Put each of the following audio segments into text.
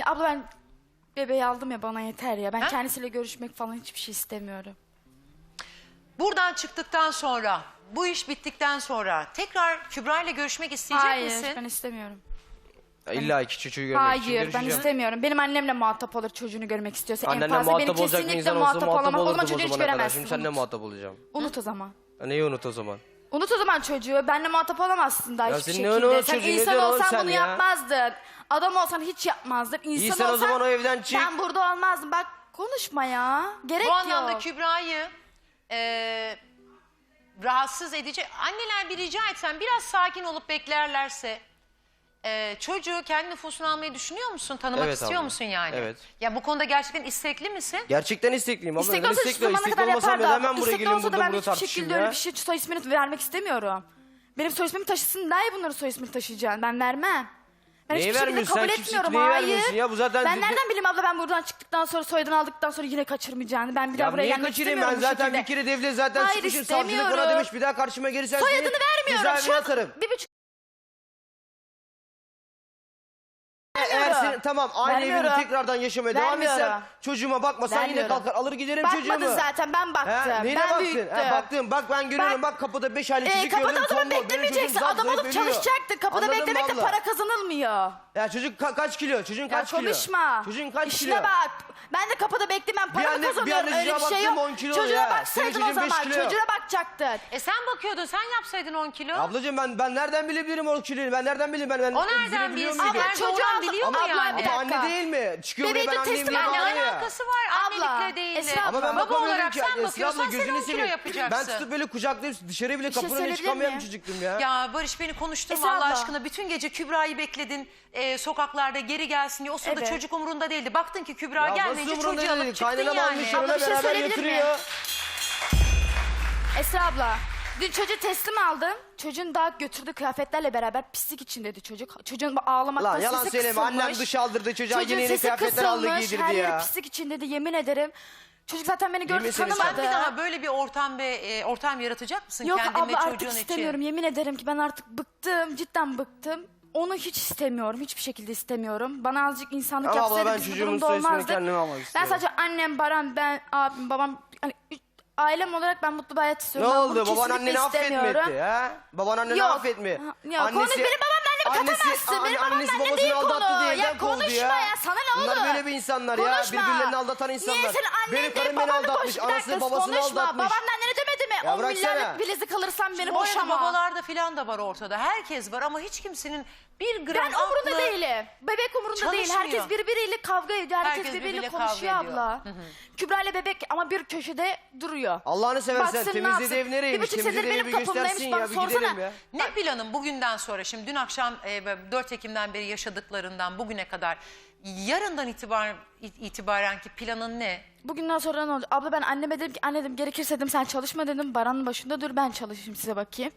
Ya abla ben bebeği aldım ya bana yeter ya. Ben Ha? kendisiyle görüşmek falan hiçbir şey istemiyorum. Buradan çıktıktan sonra, bu iş bittikten sonra tekrar Kübra ile görüşmek isteyecek Hayır misin? ben istemiyorum. İlla iki çocuğu görmek için Hayır ben görüşeceğim. istemiyorum. Benim annemle muhatap olur çocuğunu görmek istiyorsa. en Annenle fazla muhatap benim olacak bir kesinlikle insan olsa muhatap muhatap olamam. O zaman olurdum o çocuğu hiç zamana kadar. göremezsin. Şimdi seninle Unut. muhatap olacağım. Unut o zaman. Ya neyi unut o zaman? Unut o zaman çocuğu. Benle muhatap olamazsın daha Ya hiçbir senin ne şekilde. sen çocuğu, ne insan diyorsun oğlum olsan sen bunu ya? yapmazdın. Adam olsan hiç yapmazdın. İnsan İyi sen o olsan zaman o evden çık. Ben burada olmazdım. Bak konuşma ya. Gerek Bu anlamda yok. Kübra'yı e, rahatsız edici... Anneler bir rica etsem biraz sakin olup beklerlerse... e, çocuğu kendi nüfusuna almayı düşünüyor musun? Tanımak Evet istiyor abla. musun yani? Evet. Ya bu konuda gerçekten istekli misin? Gerçekten istekliyim abla. İstekli Neden olsa şu istekli? zamana İstekli kadar olmasam yapardı. neden ben buraya İstekli geleyim olsa da burada ben bunu hiçbir tartışayım şekilde ya? öyle bir şey soy ismini vermek istemiyorum. Benim soy ismimi taşısın daha iyi bunları soy ismini taşıyacaksın. Ben vermem. Ben Neyi hiçbir şekilde vermiyorsun? kabul Sen kimsin ki etmiyorum. neyi Hayır. vermiyorsun ya? Bu zaten- Ben nereden bileyim abla ben buradan çıktıktan sonra soyadını aldıktan sonra yine kaçırmayacağını. Ben bir daha Ya buraya niye gelmek kaçırayım ben istemiyorum bu zaten şekilde. bir kere devlet zaten Hayır, çıkmışım savcılık istemiyorum. demiş bir daha karşıma gelirsen Soyadını seni vermiyorum. Şu cezaevine an atarım. bir buçuk Eğer Tamam aynı evini Vermiyorum. tekrardan yaşamaya devam Vermiyorum. etsen çocuğuma bakmasan yine Vermiyorum. kalkar alır giderim bakmadın çocuğumu. zaten ben baktım. He, neyine ben baktın? büyüttüm. He, baktım bak ben görüyorum Bak- bak kapıda 5 aylık Ee, çocuk kapıda gördüm. tombul. Benim çocuğum beklemeyeceksin. Adam zayıf olup ölüyor. çalışacaktın. Kapıda Anladın mı beklemekle abla? para kazanılmıyor. Ya çocuk ka- kaç kilo? Çocuğun Ya kaç kilo? konuşma. Çocuğun kaç İşine kilo? bak. Ben de kapıda beklemem. Para anne- bir kazanıyorum. anne Öyle bir çocuğa şey baktım, yok. 10 kilo Çocuğuna ya. baksaydın Senin o çocuğun beş zaman. kilo. Çocuğuna bakacaktın. E sen bakıyordun, sen yapsaydın 10 kilo. Ablacığım ben ben nereden bilebilirim o kiloyu? Ben nereden bileyim ben? ben o nereden bilsin? muyum? Abla, Nerede çocuğu olan biliyor mu abla, yani? Bir Ama anne değil mi? Çıkıyor Bebeği buraya ben anneyim teslim diye al. Ne bağırıyor ya. alakası var Abla, annelikle değil. Esra Ama ben Baba bakamıyorum olarak ki. sen Esra bakıyorsan abla sen gözünü 10 kilo seveyim. yapacaksın. Ben tutup böyle kucaklayıp dışarı bile şey kapının önüne söyleyebilir çıkamayan miyim? bir çocuktum ya. Ya Barış beni konuşturma Esra Allah abla. aşkına. Bütün gece Kübra'yı bekledin e, sokaklarda geri gelsin diye. O sırada Evet. çocuk umurunda değildi. Baktın ki Kübra Ya gelmeyince nasıl çocuğu alıp değil? çıktın Kaynanam yani. almış Abla, yanına bir şey beraber söyleyebilir götürüyor. Esra abla. Dün çocuğu teslim aldım. Çocuğun daha götürdüğü kıyafetlerle beraber pislik içindeydi çocuk. Çocuğun ağlamaktan Lan yalan sesi söyleme annem dış aldırdı çocuğa Çocuğun yeni yeni sesi kıyafetler aldı kısılmış. giydirdi Her ya. yeri pislik içindeydi yemin ederim. Çocuk zaten beni gördü Esra? tanımadı. Bir daha böyle bir ortam ve e, ortam yaratacak mısın Yok kendin ve abla artık çocuğun için? istemiyorum. Yemin ederim ki ben artık bıktım. Cidden bıktım. Onu hiç istemiyorum. Hiçbir şekilde istemiyorum. Bana azıcık insanlık Ama abla yapsaydı ben biz bu çocuğumun durumda soy ismini olmazdık. kendime almak Ben istiyorum. sadece annem, Baran, ben, abim, babam... Hani, ailem olarak ben mutlu bir hayat Ne istiyorum. Ben bunu oldu? Baban kesinlikle anneni istemiyorum. etti ha? Baban anneni Yok. affet mi? Ha, Yok konuş benim babamla annemi katamazsın. Benim babamla annesi annem babasını değil aldattı konu. diye Ya evden kovdu konuşma ya. ya sana ne Bunlar olur? böyle bir insanlar ya. Birbirlerini aldatan insanlar. Niye senin annen Benim değil karım beni babanla konuş. aldatmış. Bir Anası dakika babasını konuşma. aldatmış. Mi? Ya 10 bıraksana. milyarlık bilezik alırsan beni Bu arada boşama. babalarda falan da var ortada. Herkes var ama hiç kimsenin bir gram Ben umurunda aklı- değilim. Bebek umurunda değil. Çalışmıyor. Herkes birbiriyle kavga ediyor. Herkes, Herkes birbiriyle birbiriyle konuşuyor ediyor. abla. Kübra ile bebek ama bir köşede duruyor. Allah'ını seversen Baksın ne temizlediği yapsın? ev Bir nereymiş? buçuk Temizlediği senedir evi benim kapımdaymış. göstersin ya bir sorsana. ya. Ne planın bugünden sonra şimdi dün akşam e, 4 Ekim'den beri yaşadıklarından bugüne kadar yarından itibaren itibaren ki planın ne? Bugünden sonra ne olacak? Abla ben anneme dedim ki anne dedim gerekirse dedim sen çalışma dedim. Baranın başında dur ben çalışayım size bakayım.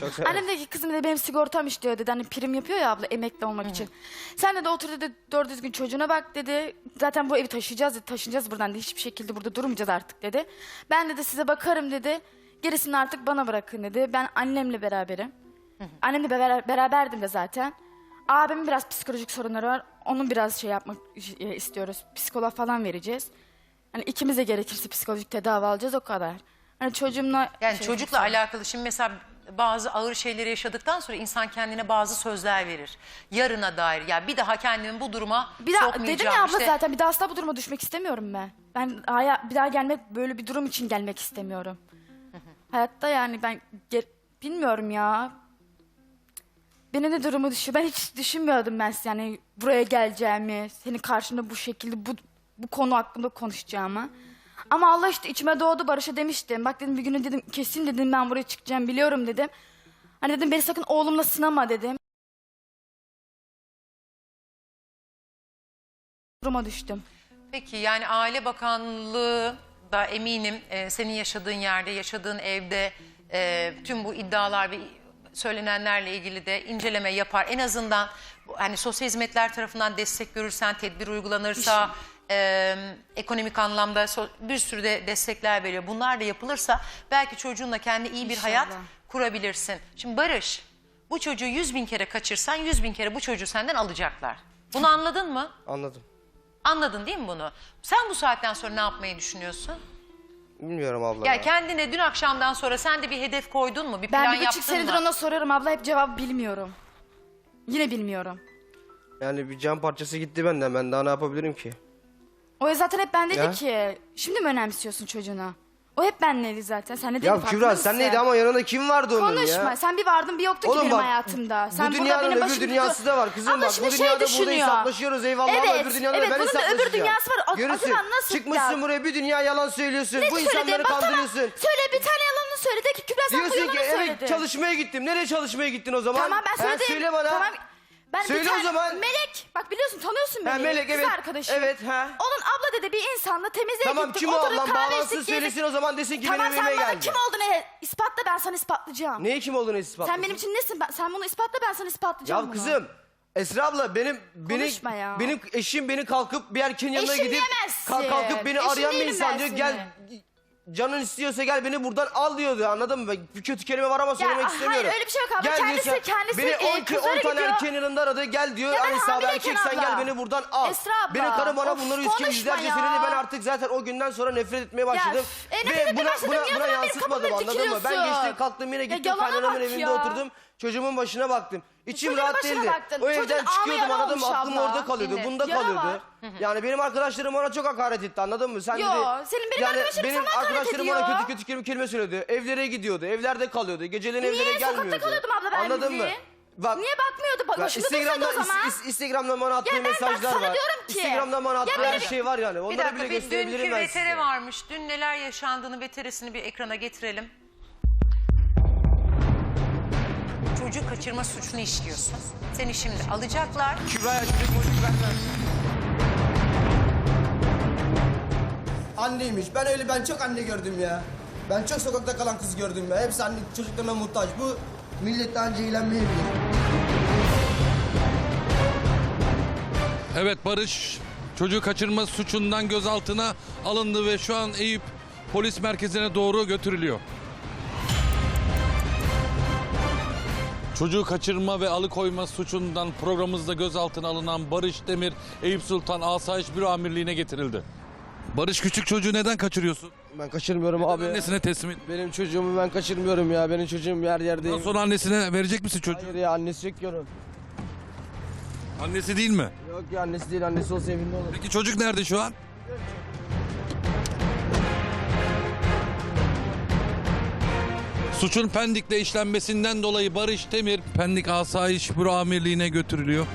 Çok. Annem dedi ki kızım dedi benim sigortam iş diyor dedi. Hani prim yapıyor ya abla emekli olmak için. Sen de otur dedi doğru düzgün çocuğuna bak dedi. Zaten bu evi taşıyacağız dedi. Taşınacağız buradan dedi. Hiçbir şekilde burada durmayacağız artık dedi. Ben dedi size bakarım dedi. Gerisini artık bana bırakın dedi. Ben annemle beraberim. Annemle beraber, beraberdim de zaten. Abimin biraz psikolojik sorunları var. Onun biraz şey yapmak e, istiyoruz. Psikoloğa falan vereceğiz. Hani ikimiz de gerekirse psikolojik tedavi alacağız o kadar. Hani çocuğumla... Yani şey- çocukla alakalı şimdi mesela bazı ağır şeyleri yaşadıktan sonra insan kendine bazı sözler verir. Yarına dair ya bir daha kendimi bu duruma Bir daha sokmayacağım. dedim ya abla işte. zaten bir daha asla bu duruma düşmek istemiyorum ben. Ben haya, bir daha gelmek böyle bir durum için gelmek istemiyorum. Hayatta yani ben bilmiyorum ya. Benim de durumu düşüyor. Ben hiç düşünmüyordum ben yani buraya geleceğimi, senin karşında bu şekilde bu bu konu hakkında konuşacağımı. Ama Allah işte içime doğdu Barış'a demiştim. Bak dedim bir günü dedim kesin dedim ben buraya çıkacağım biliyorum dedim. Hani dedim beni sakın oğlumla sınama dedim. Duruma düştüm. Peki yani Aile Bakanlığı da eminim e, senin yaşadığın yerde, yaşadığın evde e, tüm bu iddialar ve söylenenlerle ilgili de inceleme yapar. En azından hani sosyal hizmetler tarafından destek görürsen, tedbir uygulanırsa, e, ekonomik anlamda so- bir sürü de destekler veriyor. Bunlar da yapılırsa belki çocuğunla kendi iyi bir İnşallah. hayat kurabilirsin. Şimdi Barış, bu çocuğu yüz bin kere kaçırsan yüz bin kere bu çocuğu senden alacaklar. Bunu anladın mı? Anladım. Anladın değil mi bunu? Sen bu saatten sonra ne yapmayı düşünüyorsun? Bilmiyorum abla. Ya ya. kendine dün akşamdan sonra sen de bir hedef koydun mu? Bir plan Ben bir buçuk yaptın senedir mı? ona soruyorum abla hep cevap bilmiyorum. Yine bilmiyorum. Yani bir can parçası gitti benden. Ben daha ne yapabilirim ki? O zaten hep ben dedi Ya. ki şimdi mi önemsiyorsun çocuğuna? O hep benleydi zaten. Sen ne dedin Ya farkında Kübra sen mısın? neydi ama yanında kim vardı onun Konuşma. ya? Sen bir vardın bir yoktu ki Oğlum benim bak, hayatımda. bu Sen burada dünyanın benim öbür başımda dünyası da var kızım Abla bak. şimdi Bu şey dünyada burada düşünüyor. hesaplaşıyoruz eyvallah ama Evet, öbür dünyada evet, ben bunun da öbür hesaplaşacağım. dünyası var. O- Görürsün. acaba nasıl Çıkmışsın ya? buraya bir dünya yalan söylüyorsun. Ne Bu söyledi? insanları Bak tamam, kandırıyorsun. Söyle bir tane yalanını söyle de ki Kübra sen bu Diyorsun ki yalanı evet söyledi. çalışmaya gittim. Nereye çalışmaya gittin o zaman? Tamam ben Ha, söyledim. söyle bana. Tamam. Ben bir Söyle o tane- zaman. Melek. Bak biliyorsun tanıyorsun beni. Ha, Melek, Kız evet. arkadaşım. Evet, ha. Onun abla dedi bir insanla temizliğe Tamam gittik. kim o oturduk, ablam kahve bağlansın içtik, yedik. söylesin o zaman desin ki Tamam benim sen evime bana geldi. kim olduğunu ispatla ben sana ispatlayacağım. Neye kim olduğunu ispatla. Sen benim için nesin? Ben, sen bunu ispatla ben sana ispatlayacağım Ya bunu. kızım Esra abla benim beni Konuşma ya. benim eşim beni kalkıp bir erkeğin yanına Eşim gidip diyemezsin. kalk- kalkıp beni Eşim arayan bir değilim insan diyor senin. Canın istiyorsa gel beni buradan al diyordu anladın mı? Bir kötü kelime var ama söylemek hayır, istemiyorum. öyle bir şey yok abla. Gel Kendisi- diyor, kendisi, beni e, 10 kızlara 10 tane gidiyor. erkeğin yanında aradı gel diyor. Ya Hani sağ hamileyken erkeksen gel beni buradan al. Esra abla. Benim karım bana Of, bunları üç konuşma yüzlerce ya. söyledi ben artık zaten o günden sonra nefret etmeye başladım. e, nefret Ve buna, başladın, buna, buna yansıtmadım anladın mı? Ben geçtim kalktım yine Ya gittim kaynanamın evinde ya. oturdum. Çocuğumun başına baktım. İçim Çocuğun rahat başına değildi. baktın. O Çocuğun evden ağlı çıkıyordum anladın mı? olmuş Aklım abla. orada kalıyordu. Dinle. Bunda Yara kalıyordu. Yani benim arkadaşlarım ona çok hakaret etti anladın mı? Sen Yo, dedi, senin benim yani arkadaşlarım benim sana hakaret arkadaşlarım ediyor. ona kötü kötü kelime, kelime söyledi. Evlere gidiyordu. Evlerde kalıyordu. Geceleyin Niye? evlere Sokakta gelmiyordu. kalıyordum abla ben Anladın mı? bildiğin. Bak, Niye bakmıyordu? Bak, ya Instagram'da, o zaman. is- is- Instagram'da bana attığı Ya ben bak mesajlar sana var. diyorum ki- Instagram'da bana attığı her şey var yani. Bir Onları dakika bile bir gösterebilirim dünkü ben vetere varmış. Dün neler yaşandığını veteresini bir ekrana getirelim. Çocuk kaçırma suçunu işliyorsun. Seni şimdi alacaklar. Kübra'ya çocuk çocuk vermem. Anneymiş. Ben öyle ben çok anne gördüm ya. Ben çok sokakta kalan kız gördüm ya. Hepsi anne çocuklarına muhtaç. Bu millet daha önce eğlenmeyebilir. Evet Barış çocuğu kaçırma suçundan gözaltına alındı ve şu an Eyüp polis merkezine doğru götürülüyor. Çocuğu kaçırma ve alıkoyma suçundan programımızda gözaltına alınan Barış Demir Eyüp Sultan Asayiş Büro Amirliği'ne getirildi. Barış küçük çocuğu neden kaçırıyorsun? Ben kaçırmıyorum abi. Annesine teslim et. Benim çocuğumu ben kaçırmıyorum ya. Benim çocuğum yer yerdeyim. Ondan sonra annesine verecek misin çocuğu? Hayır ya annesi yok onun. Annesi değil mi? Yok ya annesi değil annesi olsa evinde olur. Peki çocuk nerede şu an? Suçun Pendik'te işlenmesinden dolayı Barış Demir Pendik Asayiş Büro Amirliği'ne götürülüyor.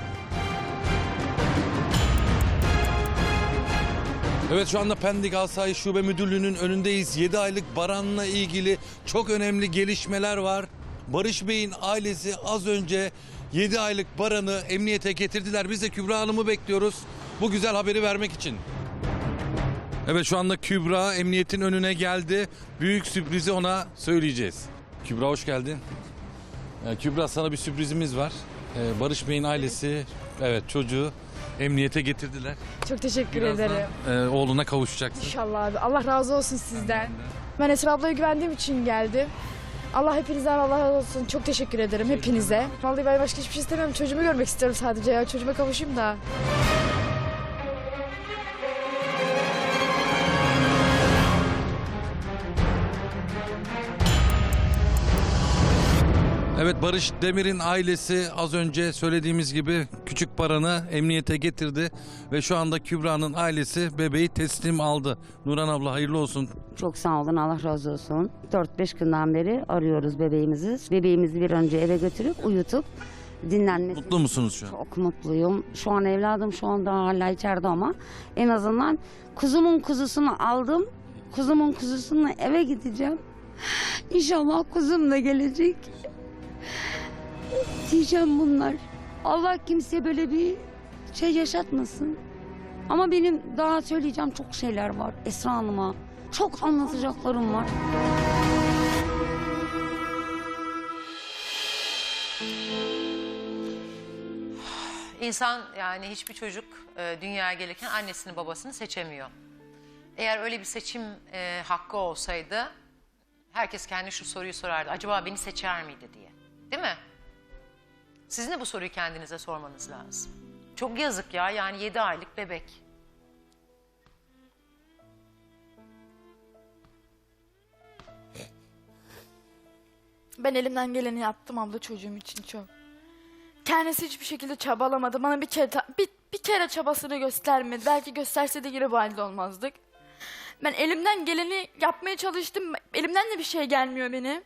Evet şu anda Pendik Asayiş Şube Müdürlüğü'nün önündeyiz. 7 aylık Baran'la ilgili çok önemli gelişmeler var. Barış Bey'in ailesi az önce 7 aylık Baran'ı emniyete getirdiler. Biz de Kübra Hanım'ı bekliyoruz bu güzel haberi vermek için. Evet şu anda Kübra emniyetin önüne geldi. Büyük sürprizi ona söyleyeceğiz. Kübra hoş geldin. Ee, Kübra sana bir sürprizimiz var. Ee, Barış Bey'in ailesi evet çocuğu emniyete getirdiler. Çok teşekkür Birazdan ederim. e, oğluna kavuşacaksın. İnşallah abi. Allah razı olsun sizden. Ben Esra ablaya güvendiğim için geldim. Allah hepinizden Allah razı olsun. Çok teşekkür ederim hepinize. Vallahi ben başka hiçbir şey istemiyorum. Çocuğumu görmek istiyorum sadece ya. Çocuğuma kavuşayım da. Evet Barış Demir'in ailesi az önce söylediğimiz gibi küçük paranı emniyete getirdi ve şu anda Kübra'nın ailesi bebeği teslim aldı. Nuran abla hayırlı olsun. Çok sağ olun Allah razı olsun. 4-5 günden beri arıyoruz bebeğimizi. Bebeğimizi bir önce eve götürüp uyutup dinlenmesi. Mutlu musunuz şu an? Çok mutluyum. Şu an evladım şu anda hala içeride ama en azından kuzumun kuzusunu aldım. Kuzumun kuzusunu eve gideceğim. İnşallah kuzum da gelecek. Diyeceğim bunlar. Allah kimseye böyle bir şey yaşatmasın. Ama benim daha söyleyeceğim çok şeyler var Esra Hanım'a. Çok anlatacaklarım var. İnsan yani hiçbir çocuk e, dünyaya gelirken annesini babasını seçemiyor. Eğer öyle bir seçim e, hakkı olsaydı herkes kendi şu soruyu sorardı. Acaba beni seçer miydi diye. Değil mi? Sizin de bu soruyu kendinize sormanız lazım. Çok yazık ya yani 7 aylık bebek. Ben elimden geleni yaptım abla çocuğum için çok. Kendisi hiçbir şekilde çabalamadı. Bana bir kere bir, bir kere çabasını göstermedi. Belki gösterse de yine bu halde olmazdık. Ben elimden geleni yapmaya çalıştım. Elimden de bir şey gelmiyor benim.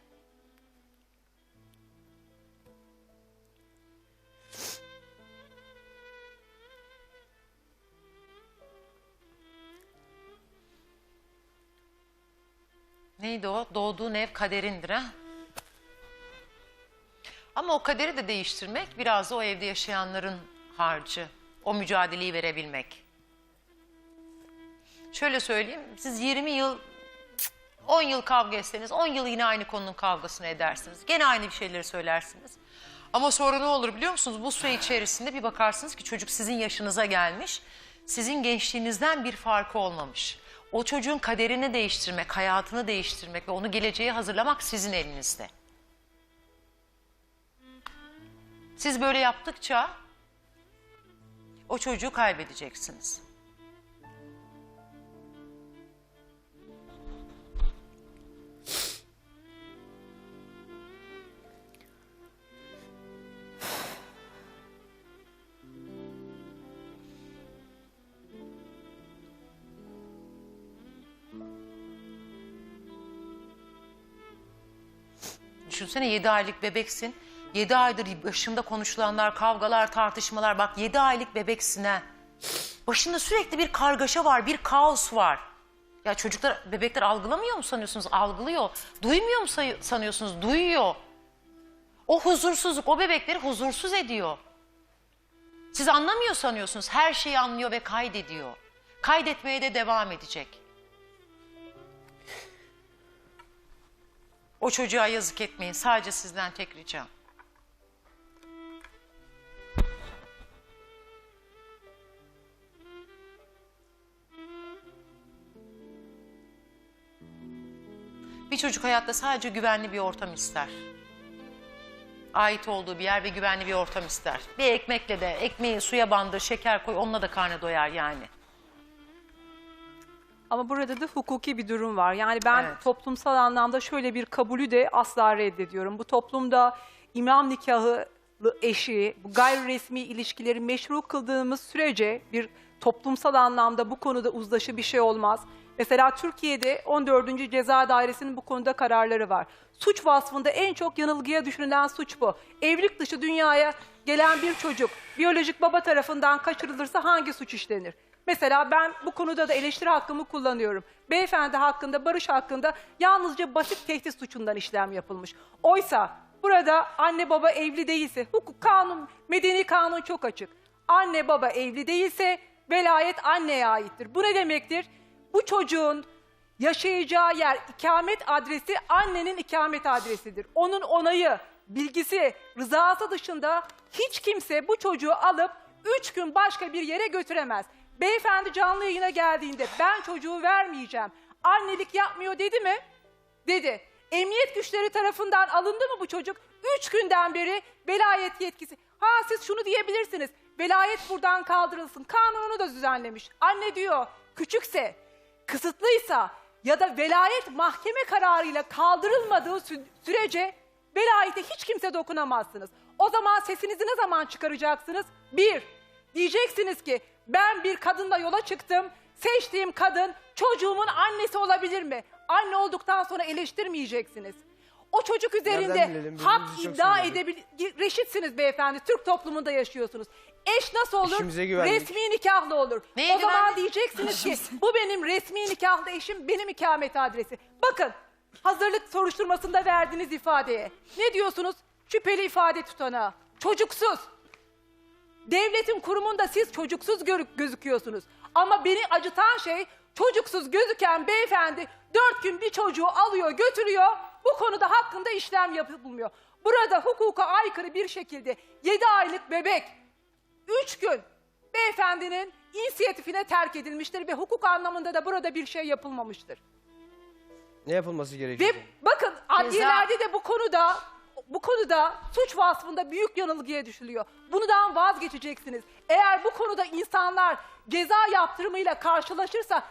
Neydi o? Doğduğun ev kaderindir ha? Ama o kaderi de değiştirmek biraz da o evde yaşayanların harcı. O mücadeleyi verebilmek. Şöyle söyleyeyim, siz 20 yıl, 10 yıl kavga etseniz 10 yıl yine aynı konunun kavgasını edersiniz. Gene aynı bir şeyleri söylersiniz. Ama sonra ne olur biliyor musunuz? Bu süre içerisinde bir bakarsınız ki çocuk sizin yaşınıza gelmiş. Sizin gençliğinizden bir farkı olmamış. O çocuğun kaderini değiştirmek, hayatını değiştirmek ve onu geleceğe hazırlamak sizin elinizde. Siz böyle yaptıkça o çocuğu kaybedeceksiniz. Düşünsene 7 aylık bebeksin. 7 aydır başında konuşulanlar, kavgalar, tartışmalar. Bak 7 aylık bebeksin ha. Başında sürekli bir kargaşa var, bir kaos var. Ya çocuklar, bebekler algılamıyor mu sanıyorsunuz? Algılıyor. Duymuyor mu sanıyorsunuz? Duyuyor. O huzursuzluk o bebekleri huzursuz ediyor. Siz anlamıyor sanıyorsunuz. Her şeyi anlıyor ve kaydediyor. Kaydetmeye de devam edecek. O çocuğa yazık etmeyin. Sadece sizden tek ricam. Bir çocuk hayatta sadece güvenli bir ortam ister. Ait olduğu bir yer ve güvenli bir ortam ister. Bir ekmekle de ekmeği suya bandır, şeker koy onunla da karnı doyar yani. Ama burada da hukuki bir durum var. Yani ben Evet. toplumsal anlamda şöyle bir kabulü de asla reddediyorum. Bu toplumda imam nikahı eşi, bu gayri resmi ilişkileri meşru kıldığımız sürece bir toplumsal anlamda bu konuda uzlaşı bir şey olmaz. Mesela Türkiye'de 14. Ceza Dairesi'nin bu konuda kararları var. Suç vasfında en çok yanılgıya düşünülen suç bu. Evlilik dışı dünyaya gelen bir çocuk biyolojik baba tarafından kaçırılırsa hangi suç işlenir? Mesela ben bu konuda da eleştiri hakkımı kullanıyorum. Beyefendi hakkında, Barış hakkında yalnızca basit tehdit suçundan işlem yapılmış. Oysa burada anne baba evli değilse, hukuk kanun, medeni kanun çok açık. Anne baba evli değilse velayet anneye aittir. Bu ne demektir? Bu çocuğun yaşayacağı yer, ikamet adresi annenin ikamet adresidir. Onun onayı, bilgisi, rızası dışında hiç kimse bu çocuğu alıp üç gün başka bir yere götüremez. Beyefendi canlı yayına geldiğinde ben çocuğu vermeyeceğim, annelik yapmıyor dedi mi? Dedi. Emniyet güçleri tarafından alındı mı bu çocuk? Üç günden beri velayet yetkisi. Ha siz şunu diyebilirsiniz. Velayet buradan kaldırılsın. Kanunu da düzenlemiş. Anne diyor küçükse, kısıtlıysa ya da velayet mahkeme kararıyla kaldırılmadığı sü- sürece velayete hiç kimse dokunamazsınız. O zaman sesinizi ne zaman çıkaracaksınız? Bir, diyeceksiniz ki ben bir kadınla yola çıktım. Seçtiğim kadın çocuğumun annesi olabilir mi? Anne olduktan sonra eleştirmeyeceksiniz. O çocuk üzerinde bilelim? hak Birbirimizi çok iddia seviyorduk. edebilir. Reşitsiniz beyefendi. Türk toplumunda yaşıyorsunuz. Eş nasıl olur? Eşimize güvendik. Resmi nikahlı olur. Neye o zaman güvendik? diyeceksiniz ki bu benim resmi nikahlı eşim, benim ikamet adresi. Bakın hazırlık soruşturmasında verdiğiniz ifadeye. Ne diyorsunuz? Şüpheli ifade tutanağı. Çocuksuz. Devletin kurumunda siz çocuksuz gözüküyorsunuz. Ama beni acıtan şey çocuksuz gözüken beyefendi dört gün bir çocuğu alıyor götürüyor. Bu konuda hakkında işlem yapılmıyor. Burada hukuka aykırı bir şekilde 7 aylık bebek 3 gün beyefendinin inisiyatifine terk edilmiştir ve hukuk anlamında da burada bir şey yapılmamıştır. Ne yapılması gerekiyor? Ve bakın adliyelerde de bu konuda bu konuda suç vasfında büyük yanılgıya düşülüyor. Bundan vazgeçeceksiniz. Eğer bu konuda insanlar ceza yaptırımıyla karşılaşırsa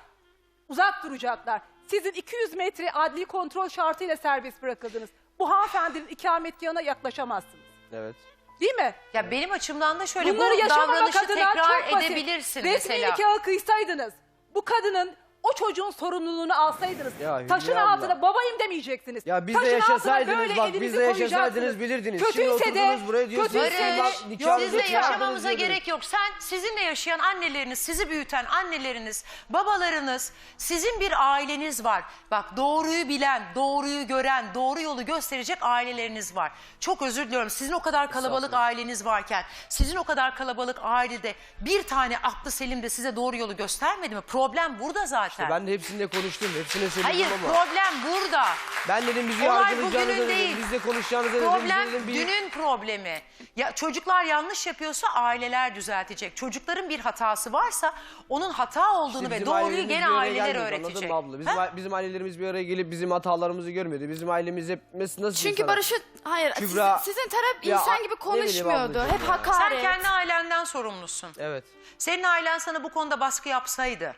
uzak duracaklar. Sizin 200 metre adli kontrol şartıyla serbest bırakıldınız. Bu hanımefendinin ikametgahına yaklaşamazsınız. Evet. Değil mi? Ya benim açımdan da şöyle Bunları bu davranışı tekrar edebilirsin Resmi mesela. nikahı kıysaydınız, bu kadının o çocuğun sorumluluğunu alsaydınız, Ya Hülya taşın abla. altına babayım demeyeceksiniz. Ya biz de Taşın altına yaşasaydınız böyle bak, elinizi biz de yaşasaydınız bilirdiniz. Şimdi Kötüyse de, oturdunuz buraya diyorsunuz kötüyse ki de, bak, Barış, nikahınızı sizle yaşamamıza diyordunuz. gerek yok. Sen sizinle yaşayan anneleriniz, sizi büyüten anneleriniz, babalarınız, sizin bir aileniz var. Bak doğruyu bilen, doğruyu gören, doğru yolu gösterecek aileleriniz var. Çok özür diliyorum. Sizin o kadar kalabalık aileniz varken, sizin o kadar kalabalık ailede bir tane aklı selim de size doğru yolu göstermedi mi? Problem burada zaten. Ben de hepsinde konuştum. Hepsine söyledim Hayır, ama. problem burada. Ben dedim bizi Olay yargılayacağınızı bugünün dedim. değil. Bizle konuşacağınızı dedim. Problem Biz dedim, bir- dünün problemi. Ya çocuklar yanlış yapıyorsa aileler düzeltecek. Çocukların bir hatası varsa onun hata olduğunu İşte ve bizim doğruyu ailelerimiz gene bir araya aileler gelmedi, Anladın öğretecek. mı abla? Bizim, Ha? bizim ailelerimiz bir araya gelip bizim hatalarımızı görmedi. Bizim ailemiz hep nasıl Çünkü sana- Barış'ı hayır Kübra- sizin, sizin taraf Ya, insan ne gibi bileyim konuşmuyordu. ablacığım Hep ya. hakaret. Sen kendi ailenden sorumlusun. Evet. Senin ailen sana bu konuda baskı yapsaydı.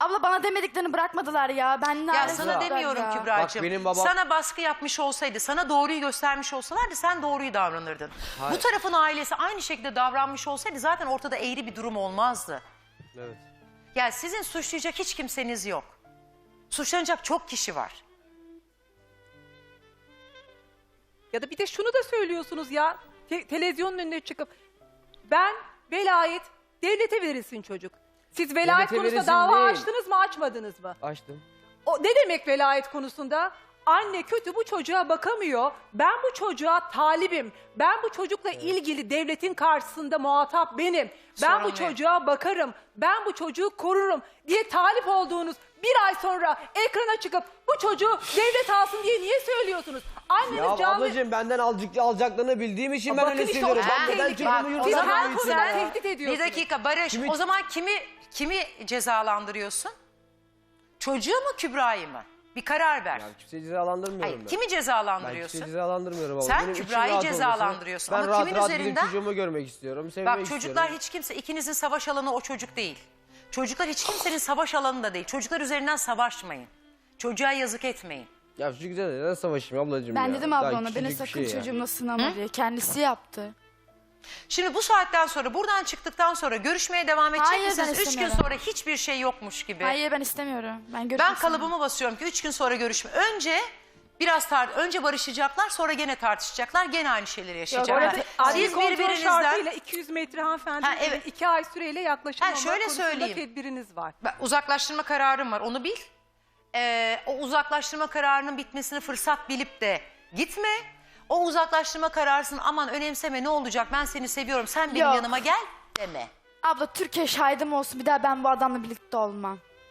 Abla bana demediklerini bırakmadılar ya. Ben ne Ya sana var demiyorum ya? Kübra'cığım. Bak benim babam- Sana baskı yapmış olsaydı, sana doğruyu göstermiş olsalardı sen doğruyu davranırdın. Bu tarafın ailesi aynı şekilde davranmış olsaydı zaten ortada eğri bir durum olmazdı. Evet. Yani sizin suçlayacak hiç kimseniz yok. Suçlanacak çok kişi var. Ya da bir de şunu da söylüyorsunuz ya, te- televizyonun önüne çıkıp ben velayet devlete verilsin çocuk. Siz velayet Devlete konusunda verilsin dava değil. açtınız mı açmadınız mı? Açtım. O ne demek velayet konusunda? Anne kötü bu çocuğa bakamıyor. Ben bu çocuğa talibim. Ben bu çocukla ilgili devletin karşısında muhatap benim. Ben Sorun bu yok. çocuğa bakarım. Ben bu çocuğu korurum diye talip olduğunuz bir ay sonra ekrana çıkıp bu çocuğu devlet alsın diye niye söylüyorsunuz? Anneniz Ya canlı... ablacığım benden alacak, alacaklarını bildiğim için ben öyle işte söylüyorum. o Ben neden tehlikeli. çocuğumu Bak, o zaman konuda ya? tehdit Bir ediyorsunuz. dakika Barış. Kimi- O zaman kimi kimi cezalandırıyorsun? Çocuğu mu Kübra'yı mı? Bir karar ver. Ya kimseyi cezalandırmıyorum Hayır, ben. kimi Ben cezalandırıyorsun? kimseyi cezalandırmıyorum abla. Sen Benim içim Kübra'yı rahat olmasın. cezalandırıyorsun. Ben Ama rahat kimin rahat gidip üzerinden? çocuğumu görmek istiyorum. Sevmek Bak çocuklar istiyorum. hiç kimse ikinizin savaş alanı o çocuk değil. Çocuklar hiç kimsenin savaş alanı da değil. Çocuklar üzerinden savaşmayın. Çocuğa yazık etmeyin. Ya şu güzel neden savaşayım ablacığım Ben ya? dedim Daha abla ona küçücük beni bir sakın şey ya. çocuğumla sınama diye. Kendisi yaptı. Şimdi bu saatten sonra buradan çıktıktan sonra görüşmeye devam edecek Hayır, ben misiniz? Üç gün istemiyorum. sonra hiçbir şey yokmuş gibi. Hayır ben istemiyorum. Ben Ben görüşmek kalıbımı basıyorum ki üç gün sonra görüşme. Önce biraz tar önce barışacaklar sonra gene tartışacaklar. Gene aynı şeyleri yaşayacaklar. orada Siz kontrol birbirinizden şartıyla 200 metre hanımefendi Ha, evet. iki ay süreyle yaklaşamama Ha, şöyle konusunda söyleyeyim. tedbiriniz var. Ben- uzaklaştırma kararım var onu bil. Ee, o uzaklaştırma kararının bitmesini fırsat bilip de gitme. O uzaklaştırma kararısını aman önemseme ne olacak ben seni seviyorum sen benim Yok. yanıma gel deme. Abla Türkiye şahidim olsun bir daha ben bu adamla birlikte olmam.